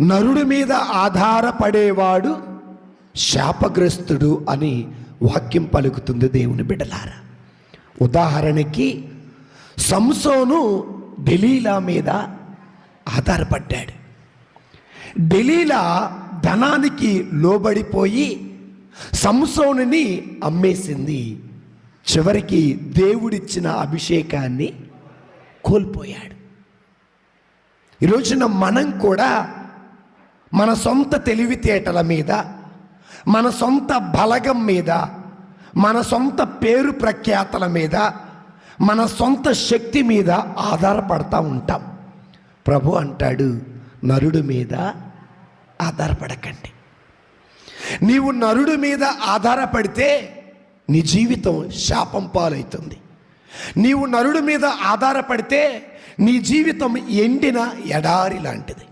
నరుడి మీద ఆధారపడేవాడు శాపగ్రస్తుడు అని వాక్యం పలుకుతుంది దేవుని బిడలారా ఉదాహరణకి సంసోను డెలీలా మీద ఆధారపడ్డాడు. డెలీలా ధనానికి లోబడిపోయి సంసోనుని అమ్మేసింది. చివరికి దేవుడిచ్చిన అభిషేకాన్ని కోల్పోయాడు. ఈరోజున మనం కూడా మన సొంత తెలివితేటల మీద మన సొంత బలగం మీద మన సొంత పేరు ప్రఖ్యాతల మీద మన సొంత శక్తి మీద ఆధారపడతా ఉంటాం. ప్రభు అంటాడు నరుడు మీద ఆధారపడకండి. నీవు నరుడు మీద ఆధారపడితే నీ జీవితం శాపం పాలవుతుంది. నీవు నరుడు మీద ఆధారపడితే నీ జీవితం ఎండిన ఎడారి లాంటిది.